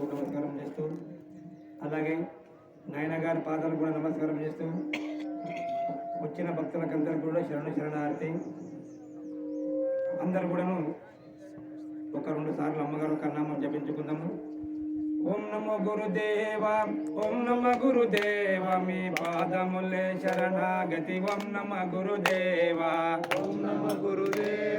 పాదాలకు నమస్కారం చేస్తూ అలాగే నాయన గారి పాదాలకు కూడా నమస్కారం చేస్తూ వచ్చిన భక్తులకందరూ కూడా శరణు శరణార్థి. అందరు కూడాను ఒక రెండు సార్లు అమ్మగారు ఒక జపించుకుందాము. ఓం నమో గురుదేవ ఓం నమ గురుదేవ మీ పాదములే శరణాగతి. ఓం నమ గురుదేవ. ఓం నమ గురుదేవ.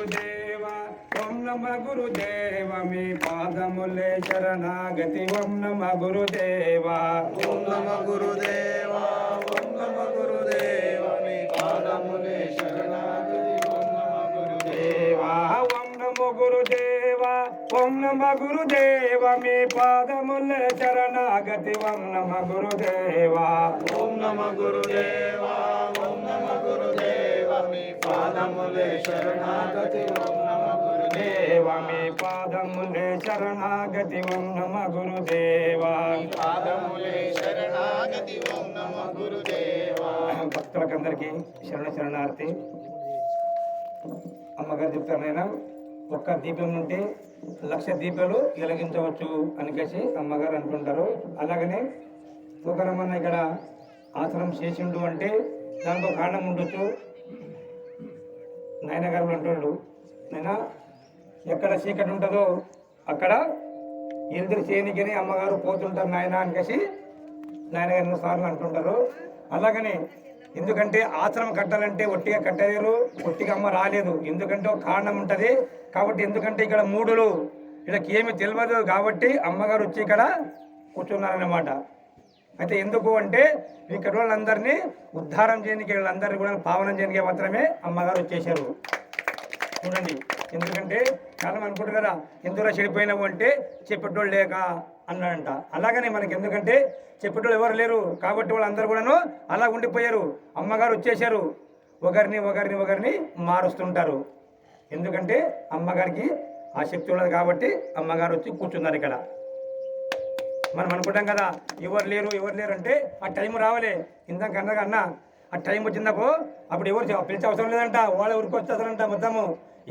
గురుదేవ ఓం నమ గురుదేవ మీ పాదములే శరణాగతి. ఓం నమ గురుదేవ. ఓం నమ గురుదేవ ఓం నమ గురుదేవ మీ పాదములే శరణాగతి. ఓం నమ గురుదేవ. దేవ ఓం నమో గురుదేవ ఓం నమ గురుదేవ మీ పాదములే శరణాగతి. ఓం నమ గురుదేవ. ఓం నమ గురుదేవ. మీ పాదములే శరణాగతి ఓం నమ గురుదేవ. దేవ మీ పాదములే శరణాగతి ఓం నమ గురుదేవ. పాదములే శరణాగతి ఓం నమ గురుదేవ. భక్తులకందరికీ శరణ శరణార్థి అమ్మగారు చెప్తారు నేను ఒక్క దీపం ఉంటే లక్ష దీపాలు వెలిగించవచ్చు అనికేసి అమ్మగారు అనుకుంటారు అలాగనే తూకరమ్మన్న ఇక్కడ ఆశ్రమం చేసిండు అంటే దానికి కారణం ఉండొచ్చు. నాయనగారు అంటున్నాడు అంటుండు నేను ఎక్కడ చీకటి ఉంటుందో అక్కడ ఎదురు చేయనికని అమ్మగారు పోతుంటారు నాయన అనికేసి నాయన గారు సార్లు అంటుంటారు. అలాగనే ఎందుకంటే ఆశ్రమం కట్టాలంటే ఒట్టిగా కట్టలేరు ఒట్టిగా అమ్మ రాలేదు. ఎందుకంటే ఒక కారణం ఉంటుంది. కాబట్టి ఎందుకంటే ఇక్కడ మూడులు వీళ్ళకి ఏమి తెలియదు కాబట్టి అమ్మగారు వచ్చి ఇక్కడ కూర్చున్నారన్నమాట. అయితే ఎందుకు అంటే ఇక్కడ వాళ్ళందరినీ ఉద్ధారం చేయడానికి వీళ్ళందరినీ కూడా పావనం చేయడానికి మాత్రమే అమ్మగారు వచ్చేసారు చూడండి ఎందుకంటే చాలా మంది అనుకుంటారు కదా ఎందులో చెడిపోయినావు అంటే చెప్పేటోళ్ళు లేక అన్నాడంట. అలాగనే మనకి ఎందుకంటే చెప్పేటోళ్ళు ఎవరు లేరు కాబట్టి వాళ్ళందరూ కూడాను అలా ఉండిపోయారు. అమ్మగారు వచ్చేసారు ఒకరిని ఒకరిని ఒకరిని మారుస్తుంటారు. ఎందుకంటే అమ్మగారికి ఆ శక్తి ఉండదు కాబట్టి అమ్మగారు వచ్చి కూర్చున్నారు ఇక్కడ. మనం అనుకుంటాం కదా ఎవరు లేరు ఎవరు లేరు అంటే ఆ టైం రావాలే. ఇందాక అన్నగా అన్న ఆ టైం వచ్చిందపో అప్పుడు ఎవరు పిలిచే అవసరం లేదంట వాళ్ళ ఊరికి వచ్చేస్తారంట మొత్తము.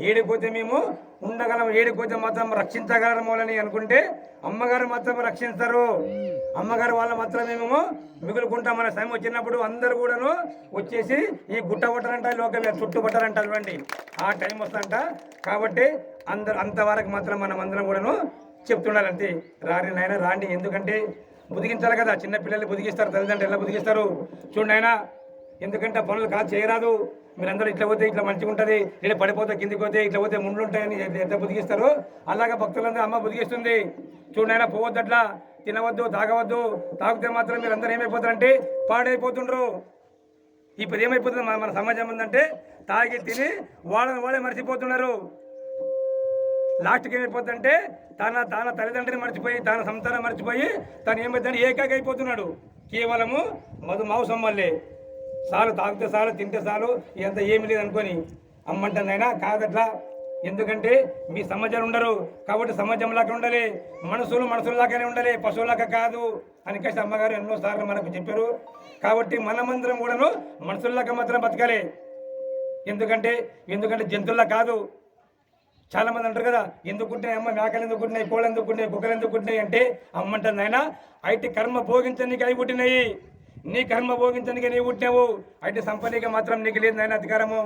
ఏడిపోతే మేము ఉండగలం ఏడిపోతే మాత్రం రక్షించగలము అని అనుకుంటే అమ్మగారు మాత్రం రక్షిస్తారు అమ్మగారు వాళ్ళ మాత్రమే మేము మిగులుకుంటాం మన సమయం వచ్చినప్పుడు అందరు కూడాను వచ్చేసి ఈ గుట్ట పట్టారంట లోకం చుట్టూ పట్టారంట చూడండి. ఆ టైం వస్తుందంట. కాబట్టి అందరు అంతవరకు మాత్రం మనం అందరం కూడాను చెప్తున్నారంటే అంతే రాని నాయన రాండి. ఎందుకంటే బుదిగించాలి కదా. చిన్న పిల్లల్ని బుదిగిస్తారు తల్లిదండ్రులు ఎలా బుదిగిస్తారు చూడండి ఆయన ఎందుకంటే పనులు కాదు చేయరాదు. మీరందరూ ఇట్లా పోతే ఇట్లా మంచిగా ఉంటుంది. ఇలా పడిపోతే కిందికి పోతే ఇట్లా పోతే ముండ్లు ఉంటాయని ఎంత- ఎంత బుదిగిస్తారు అలాగా భక్తులందరూ అమ్మ బుదిగిస్తుంది చూడండి ఆయన పోవద్దు అట్లా తినవద్దు తాగవద్దు. తాగితే మాత్రం మీరు అందరూ ఏమైపోతారంటే పాడైపోతుండ్రు. ఇప్పుడు ఏమైపోతుంది? మన మన సమాజం ఉందంటే తాగి తిని వాళ్ళని వాళ్ళే మర్చిపోతున్నారు. లాస్ట్కి ఏమైపోతుందంటే తన తన తల్లిదండ్రిని మర్చిపోయి తన సంతానం మర్చిపోయి తను ఏమైందని ఏకాకి అయిపోతున్నాడు. కేవలము మధు మాంసం వల్లే. చాలు తాగితే చాలు తింటే చాలు ఎంత ఏమి లేదు అనుకొని. అమ్మంటుందైనా కాదట్లా. ఎందుకంటే మీ సమాజాలు ఉండరు. కాబట్టి సమాజం లాగా ఉండాలి. మనుషులు మనుషుల్లాగానే ఉండాలి. పశువులాగా కాదు. అని కలిసి అమ్మగారు ఎన్నో సార్లు మనకు చెప్పారు. కాబట్టి మనమందరం కూడాను మనుషుల్లాగా మాత్రం బతకాలి. ఎందుకంటే ఎందుకంటే జంతువుల్లా కాదు. చాలా మంది అంటారు కదా ఎందుకుంటున్నాయి అమ్మ? మేకలు ఎందుకుంటున్నాయి కోళ్ళు ఎందుకుంటున్నాయి కుక్కలు ఎందుకుంటున్నాయి అంటే అమ్మంటుంది ఆయన అయితే కర్మ భోగించడానికి అవి పుట్టినాయి. నీ కర్మ భోగించడానికి నీవు పుట్టినావు. అయితే సంపదగా మాత్రం నీకు లేదు నాయన అధికారము.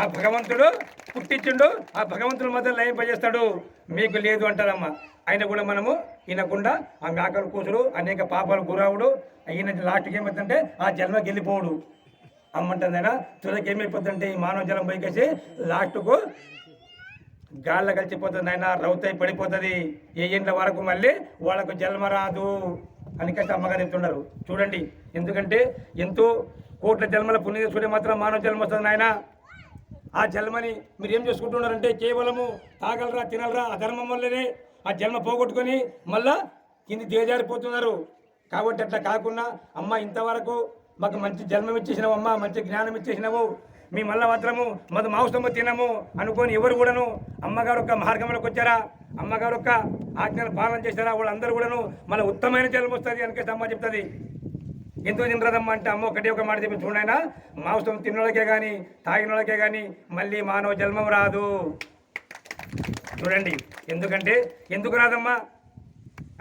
ఆ భగవంతుడు పుట్టించుండు ఆ భగవంతుడు మాత్రం లయింపజేస్తాడు. మీకు లేదు అంటారమ్మ. ఆయన కూడా మనము వినకుండా ఆ మేకలు కూచుడు అనేక పాపాలు గురావుడు. అయిన లాస్ట్కి ఏమవుతుందంటే ఆ జన్మకి వెళ్ళిపోవుడు. అమ్మంటుందైనా తులకి ఏమైపోతుందంటే ఈ మానవ జలం పైకేసి లాస్ట్కు గాల్లో కలిసిపోతుంది ఆయన రౌతై పడిపోతుంది. ఏ ఏండ్ల వరకు మళ్ళీ వాళ్ళకు జన్మ రాదు అని కలిసి అమ్మగారు చెప్తున్నారు చూడండి ఎందుకంటే ఎంతో కోట్ల జన్మల పుణ్య చేసుకుంటే మాత్రం మానవ జన్మ వస్తుంది నాయన. ఆ జన్మని మీరు ఏం చేసుకుంటున్నారంటే కేవలము తాగలరా తినలరా ఆ ధర్మం వల్లనే ఆ జన్మ పోగొట్టుకొని మళ్ళా కింది దిగజారిపోతున్నారు. కాబట్టి అట్లా కాకుండా అమ్మ ఇంతవరకు మాకు మంచి జన్మం ఇచ్చేసినావు అమ్మ మంచి జ్ఞానం ఇచ్చేసినావు. మీ మల్ల మాత్రము మధు మాంసము తినము అనుకొని ఎవరు కూడాను అమ్మగారు ఒక మార్గంలోకి వచ్చారా? అమ్మగారు ఒక ఆజ్ఞలు పాలన చేశారా? వాళ్ళందరూ కూడాను మళ్ళీ ఉత్తమైన జలం వస్తుంది అనికేసి అమ్మ చెప్తుంది. ఎంతో తినరదమ్మ అంటే అమ్మ ఒకటే ఒక మాట చెప్పి చూడైనా మాంసం తిన్నోళ్ళకే కానీ తాగినోళ్ళకే కానీ మళ్ళీ మానవ జన్మం రాదు. చూడండి ఎందుకంటే ఎందుకు రాదమ్మా?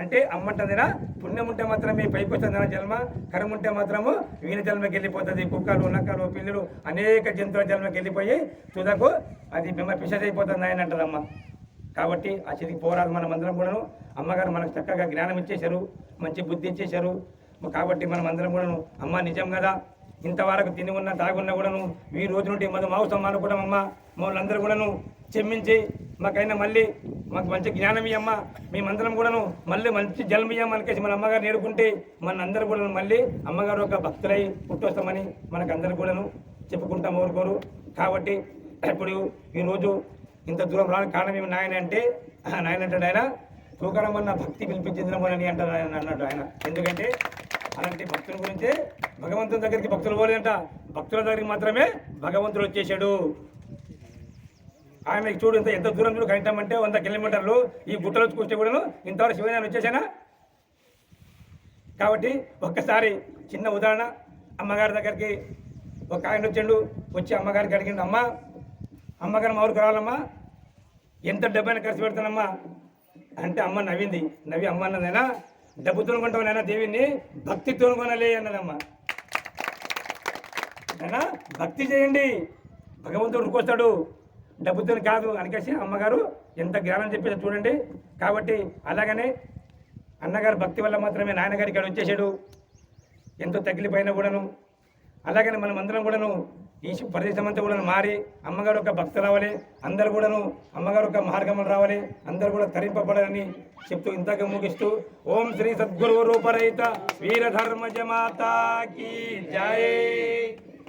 అంటే అమ్మంటదినా పుణ్యం ఉంటే మాత్రమే పైకి వస్తుందినా జన్మ కరం ఉంటే మాత్రము వీణ జన్మకి వెళ్ళిపోతుంది. కుక్కలు నక్కలు పిల్లులు అనేక జంతువుల జన్మకి వెళ్ళిపోయి తుదకు అది మిమ్మ పిసైపోతుంది ఆయన అంటదమ్మ. కాబట్టి ఆ చెదికి పోరాదు మనం అందరం కూడాను. అమ్మగారు మనకు చక్కగా జ్ఞానం ఇచ్చేశారు మంచి బుద్ధి ఇచ్చేశారు. కాబట్టి మనం అందరం కూడాను అమ్మ నిజం కదా. ఇంతవరకు తిని ఉన్న తాగున్నా కూడాను ఈ రోజు నుండి మనం మాంసం అనుకోవడం అమ్మ మమ్మల్ని కూడాను క్షమించి మాకైనా మళ్ళీ మాకు మంచి జ్ఞానం ఇయ్యమ్మ. మేమందరం కూడాను మళ్ళీ మంచి జన్మ ఇయ్యమ్మనికేసి మన అమ్మగారు నేర్పుకుంటే మన అందరూ కూడా మళ్ళీ అమ్మగారు ఒక భక్తులై పుట్టొస్తామని మనకు కూడాను చెప్పుకుంటాం ఊరుకోరు కాబట్టి ఇప్పుడు ఈరోజు ఇంత దూరం రాని కారణం ఏమి నాయన అంటే ఆ నాయన అంటాడు ఆయన తూకడం వల్ల భక్తి పిలిపించిందని అంటారు ఆయన అన్నాడు ఆయన. ఎందుకంటే అలాంటి భక్తుల గురించే భగవంతుని దగ్గరికి భక్తులు పోలేదంట. భక్తుల దగ్గరికి మాత్రమే భగవంతుడు వచ్చేసాడు ఆయన చూడు ఇంత ఎంత దూరం చూడు గంటం అంటే వంద కిలోమీటర్లు ఈ గుట్టలో కూర్చో కూడా ఇంతవరకు శివనాయన వచ్చేసానా? కాబట్టి ఒక్కసారి చిన్న ఉదాహరణ అమ్మగారి దగ్గరికి ఒక ఆయన వచ్చిండు వచ్చి అమ్మగారికి అడిగిండు అమ్మ అమ్మగారు మా ఊరికి రావాలమ్మా ఎంత డబ్బైనా ఖర్చు పెడతానమ్మా? అంటే అమ్మ నవ్వింది నవ్వి అమ్మ అన్నదైనా? డబ్బుతో కొంటావు దేవిని? భక్తితో కొనలే అన్నదమ్మా. భక్తి చేయండి భగవంతుడు ఉరికొస్తాడు డబ్బుతో కాదు. అనికేసి అమ్మగారు ఎంత జ్ఞానం చెప్పేది చూడండి. కాబట్టి అలాగనే అన్నగారు భక్తి వల్ల మాత్రమే నాన్నగారు ఇక్కడ వచ్చేసాడు. ఎంతో తగిలిపోయినా కూడాను. అలాగనే మనం అందరం కూడాను ఈ ప్రదేశం అంతా కూడా మారి అమ్మగారు ఒక భక్తి రావాలి. అందరు కూడాను అమ్మగారు ఒక మార్గములు రావాలి. అందరు కూడా తరింపబడాలని చెప్తూ ఇంతగా ముగిస్తూ ఓం శ్రీ సద్గురు రూపరహిత వీరధర్మ జమాతాకి జై.